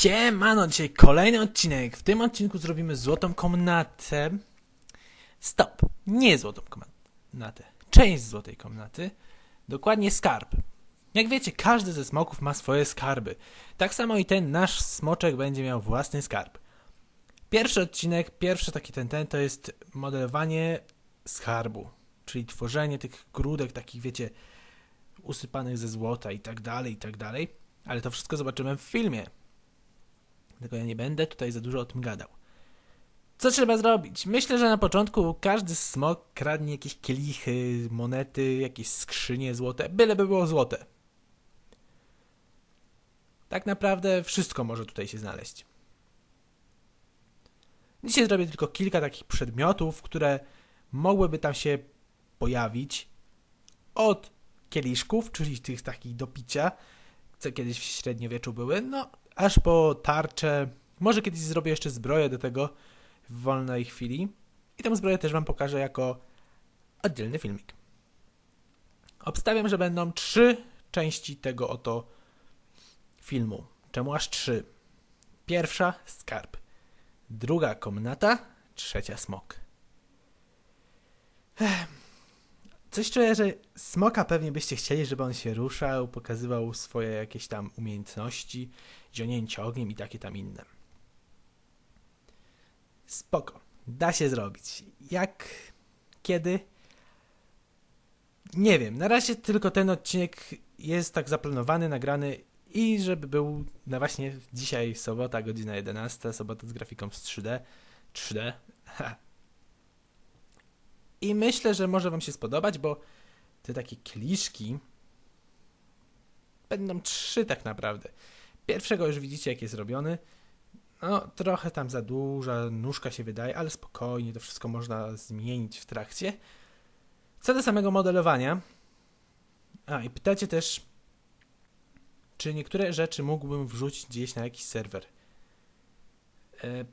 Siemano, dzisiaj kolejny odcinek. W tym odcinku zrobimy złotą komnatę. Stop, nie złotą komnatę. Część złotej komnaty. Dokładnie skarb. Jak wiecie, każdy ze smoków ma swoje skarby. Tak samo i ten nasz smoczek będzie miał własny skarb. Pierwszy odcinek, pierwszy taki ten, ten to jest modelowanie skarbu. Czyli tworzenie tych grudek takich, wiecie, usypanych ze złota i tak dalej, i tak dalej. Ale to wszystko zobaczymy w filmie. Tylko ja nie będę tutaj za dużo o tym gadał. Co trzeba zrobić? Myślę, że na początku każdy smok kradnie jakieś kielichy, monety, jakieś skrzynie złote, byleby było złote. Tak naprawdę wszystko może tutaj się znaleźć. Dzisiaj zrobię tylko kilka takich przedmiotów, które mogłyby tam się pojawić. Od kieliszków, czyli tych takich do picia, co kiedyś w średniowieczu były, no aż po tarcze. Może kiedyś zrobię jeszcze zbroję do tego w wolnej chwili. I tę zbroję też Wam pokażę jako oddzielny filmik. Obstawiam, że będą trzy części tego oto filmu. Czemu aż trzy? Pierwsza skarb, druga komnata, trzecia smok. Ech. Coś czuję, że smoka pewnie byście chcieli, żeby on się ruszał, pokazywał swoje jakieś tam umiejętności, zionięcie ogniem i takie tam inne. Spoko. Da się zrobić. Jak? Kiedy? Nie wiem. Na razie tylko ten odcinek jest tak zaplanowany, nagrany i żeby był na właśnie dzisiaj sobota, godzina 11, sobota z grafiką z 3D. 3D. I myślę, że może Wam się spodobać, bo te takie kieliszki będą trzy tak naprawdę. Pierwszego już widzicie, jak jest robiony. No, trochę tam za duża nóżka się wydaje, ale spokojnie, to wszystko można zmienić w trakcie. Co do samego modelowania. A, i pytacie też, czy niektóre rzeczy mógłbym wrzucić gdzieś na jakiś serwer. E,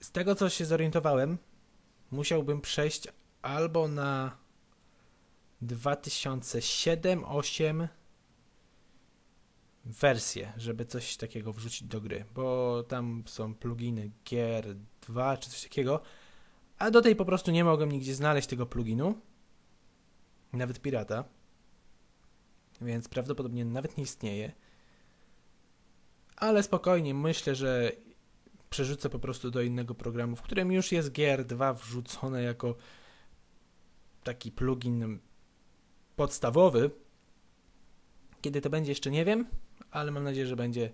Z tego, co się zorientowałem, musiałbym przejść albo na 2007-8 wersję, żeby coś takiego wrzucić do gry, bo tam są pluginy gier 2 czy coś takiego, a do tej po prostu nie mogłem nigdzie znaleźć tego pluginu, nawet pirata, więc prawdopodobnie nawet nie istnieje. Ale spokojnie, myślę, że przerzucę po prostu do innego programu, w którym już jest GR2 wrzucone jako taki plugin podstawowy. Kiedy to będzie, jeszcze nie wiem, ale mam nadzieję, że będzie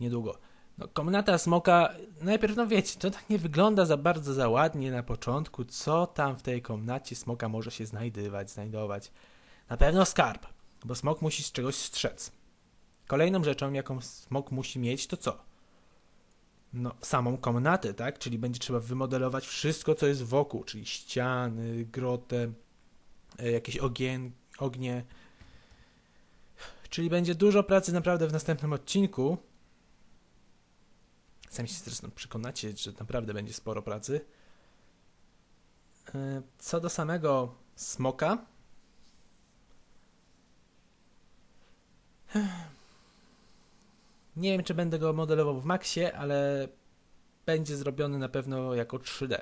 niedługo. No, komnata smoka, najpierw, no wiecie, to tak nie wygląda za bardzo za ładnie na początku, co tam w tej komnacie smoka może się znajdywać, znajdować. Na pewno skarb, bo smok musi z czegoś strzec. Kolejną rzeczą, jaką smok musi mieć, to co? No, samą komnatę, tak? Czyli będzie trzeba wymodelować wszystko, co jest wokół, czyli ściany, grotę, jakieś ogien, ognie. Czyli będzie dużo pracy naprawdę w następnym odcinku. Sami się zresztą przekonacie, że naprawdę będzie sporo pracy. E, Co do samego smoka. Nie wiem, czy będę go modelował w Maxie, ale będzie zrobiony na pewno jako 3D.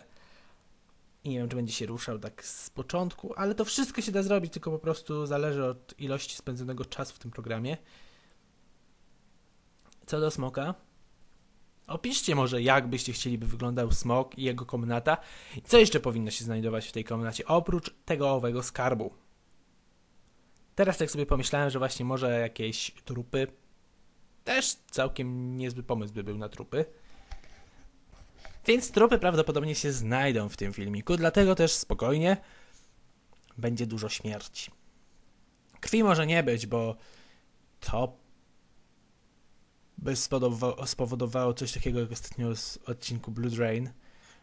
I nie wiem, czy będzie się ruszał tak z początku, ale to wszystko się da zrobić, tylko po prostu zależy od ilości spędzonego czasu w tym programie. Co do smoka, opiszcie może, jak byście chcieli, by wyglądał smok i jego komnata. I co jeszcze powinno się znajdować w tej komnacie, oprócz tego owego skarbu. Teraz tak sobie pomyślałem, że właśnie może jakieś trupy. Też całkiem niezły pomysł by był na trupy. Więc trupy prawdopodobnie się znajdą w tym filmiku, dlatego też spokojnie będzie dużo śmierci. Krwi może nie być, bo to by spowodowało coś takiego jak ostatnio z odcinku Blue Drain,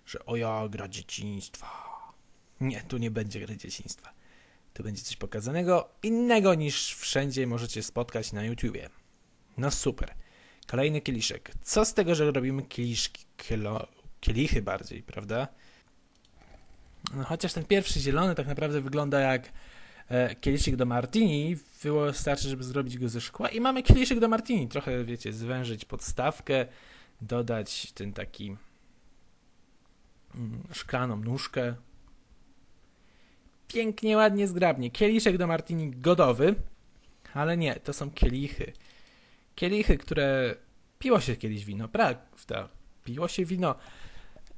że o ja, gra dzieciństwa. Nie, tu nie będzie gry dzieciństwa. Tu będzie coś pokazanego innego niż wszędzie możecie spotkać na YouTubie. No super. Kolejny kieliszek. Co z tego, że robimy kieliszki, kielo, kielichy bardziej, prawda? No, chociaż ten pierwszy zielony tak naprawdę wygląda jak E, kieliszek do martini, wystarczy, żeby zrobić go ze szkła i mamy kieliszek do martini. Trochę, wiecie, zwężyć podstawkę, dodać ten taki mm, szklaną nóżkę. Pięknie, ładnie, zgrabnie. Kieliszek do martini godowy, ale nie, to są kielichy. Kielichy, które piło się kiedyś wino, prawda? Piło się wino,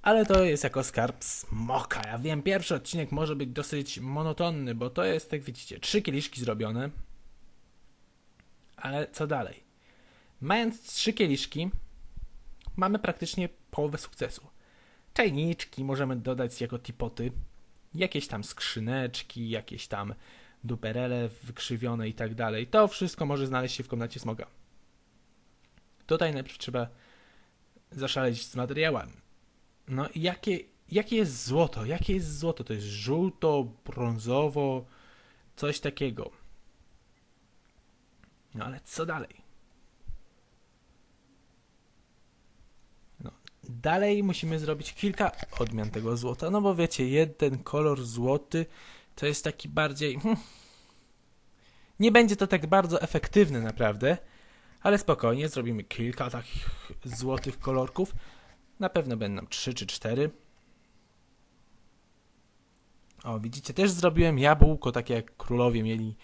ale to jest jako skarb smoka. Ja wiem, pierwszy odcinek może być dosyć monotonny, bo to jest, jak widzicie, trzy kieliszki zrobione. Ale co dalej? Mając trzy kieliszki, mamy praktycznie połowę sukcesu. Czajniczki możemy dodać jako tipoty, jakieś tam skrzyneczki, jakieś tam duperele wykrzywione i tak dalej. To wszystko może znaleźć się w komnacie smoga. Tutaj najpierw trzeba zaszaleć z materiałami. No i jakie, jakie jest złoto? Jakie jest złoto? To jest żółto, brązowo, coś takiego. No ale co dalej? No, dalej musimy zrobić kilka odmian tego złota, no bo wiecie, jeden kolor złoty to jest taki bardziej... Hmm, nie będzie to tak bardzo efektywne naprawdę, ale spokojnie, zrobimy kilka takich złotych kolorków. Na pewno będą nam 3 czy 4. O, widzicie, też zrobiłem jabłko, takie jak królowie mieli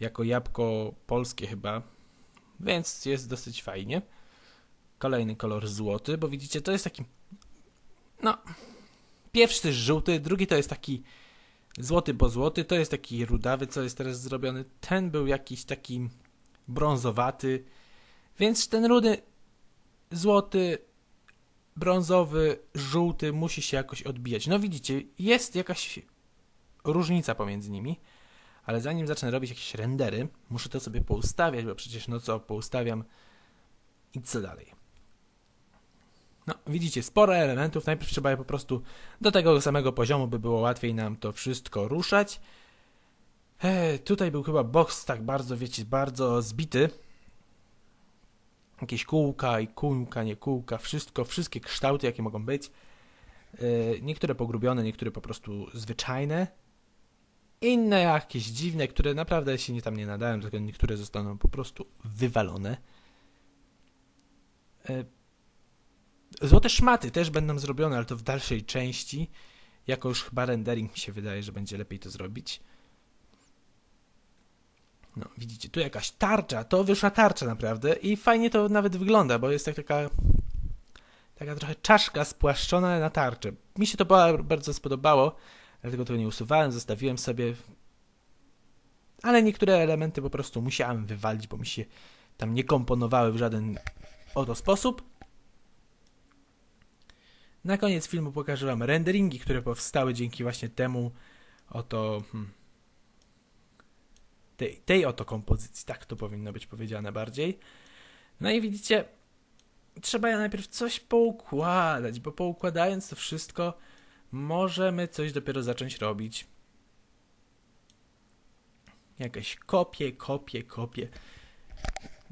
jako jabłko polskie chyba, więc jest dosyć fajnie. Kolejny kolor złoty, bo widzicie, to jest taki, no, pierwszy to jest żółty, drugi to jest taki złoty, bo złoty, to jest taki rudawy, co jest teraz zrobiony. Ten był jakiś taki brązowaty, więc ten rudy, złoty, brązowy, żółty musi się jakoś odbijać. No widzicie, jest jakaś różnica pomiędzy nimi, ale zanim zacznę robić jakieś rendery, muszę to sobie poustawiać, bo przecież no co, poustawiam i co dalej. No, widzicie, sporo elementów. Najpierw trzeba je po prostu do tego samego poziomu, by było łatwiej nam to wszystko ruszać. Tutaj był chyba box tak bardzo, wiecie, bardzo zbity. Jakieś kółka i kółka, nie kółka, wszystko, wszystkie kształty, jakie mogą być. E, niektóre pogrubione, niektóre po prostu zwyczajne. Inne jakieś dziwne, które naprawdę się nie tam nie nadają, tylko niektóre zostaną po prostu wywalone. E, Złote szmaty też będą zrobione, ale to w dalszej części. Jako już chyba rendering mi się wydaje, że będzie lepiej to zrobić. No, widzicie, tu jakaś tarcza, to wyszła tarcza naprawdę i fajnie to nawet wygląda, bo jest tak taka taka trochę czaszka spłaszczona na tarczę. Mi się to bardzo spodobało, dlatego tego nie usuwałem, zostawiłem sobie. Ale niektóre elementy po prostu musiałem wywalić, bo mi się tam nie komponowały w żaden oto sposób. Na koniec filmu pokażę Wam renderingi, które powstały dzięki właśnie temu oto hmm, tej, tej oto kompozycji, tak to powinno być powiedziane bardziej. No i widzicie, trzeba najpierw coś poukładać, bo poukładając to wszystko, możemy coś dopiero zacząć robić. Jakieś kopie, kopie, kopie.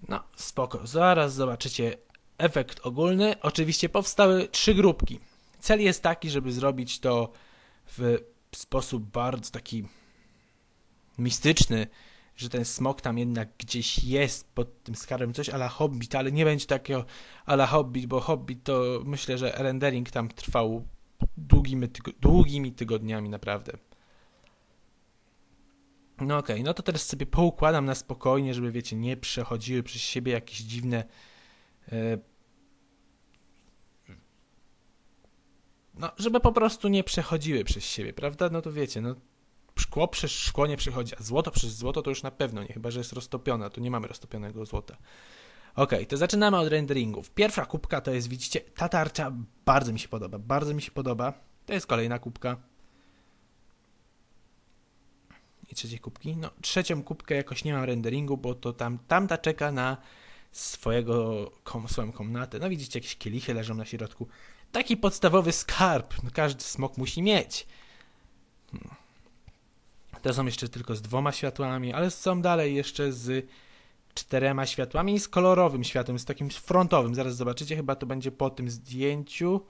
No, spoko. Zaraz zobaczycie efekt ogólny. Oczywiście powstały trzy grupki. Cel jest taki, żeby zrobić to w sposób bardzo taki mistyczny, że ten smok tam jednak gdzieś jest pod tym skarbem, coś ala Hobbit, ale nie będzie takiego ala Hobbit, bo Hobbit to myślę, że rendering tam trwał długimi, tygo długimi tygodniami naprawdę. No okej, okay, no to teraz sobie poukładam na spokojnie, żeby wiecie, nie przechodziły przez siebie jakieś dziwne e, no, żeby po prostu nie przechodziły przez siebie, prawda? No to wiecie, no szkło przez szkło nie przechodzi, a złoto przez złoto to już na pewno nie, chyba że jest roztopione, tu nie mamy roztopionego złota. Ok, to zaczynamy od renderingów. Pierwsza kubka to jest, widzicie, ta tarcza bardzo mi się podoba, bardzo mi się podoba. To jest kolejna kubka. I trzeciej kubki. No, trzecią kubkę jakoś nie mam renderingu, bo to tam, tamta czeka na swojego, kom, swoją komnatę. No widzicie, jakieś kielichy leżą na środku. Taki podstawowy skarb, no, każdy smok musi mieć. Hmm. To są jeszcze tylko z dwoma światłami, ale są dalej jeszcze z czterema światłami i z kolorowym światłem, z takim frontowym. Zaraz zobaczycie, chyba to będzie po tym zdjęciu.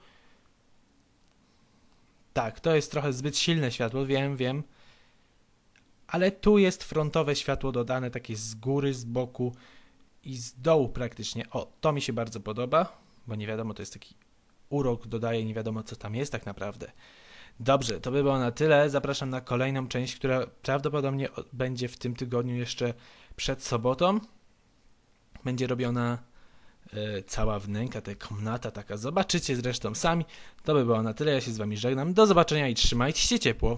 Tak, to jest trochę zbyt silne światło, wiem, wiem. ale tu jest frontowe światło dodane, takie z góry, z boku i z dołu praktycznie. O, to mi się bardzo podoba, bo nie wiadomo, to jest taki urok, dodaje, nie wiadomo co tam jest tak naprawdę. Dobrze, to by było na tyle. Zapraszam na kolejną część, która prawdopodobnie będzie w tym tygodniu jeszcze przed sobotą. Będzie robiona e, cała wnęka, ta komnata taka. Zobaczycie zresztą sami. To by było na tyle. Ja się z wami żegnam. Do zobaczenia i trzymajcie się ciepło.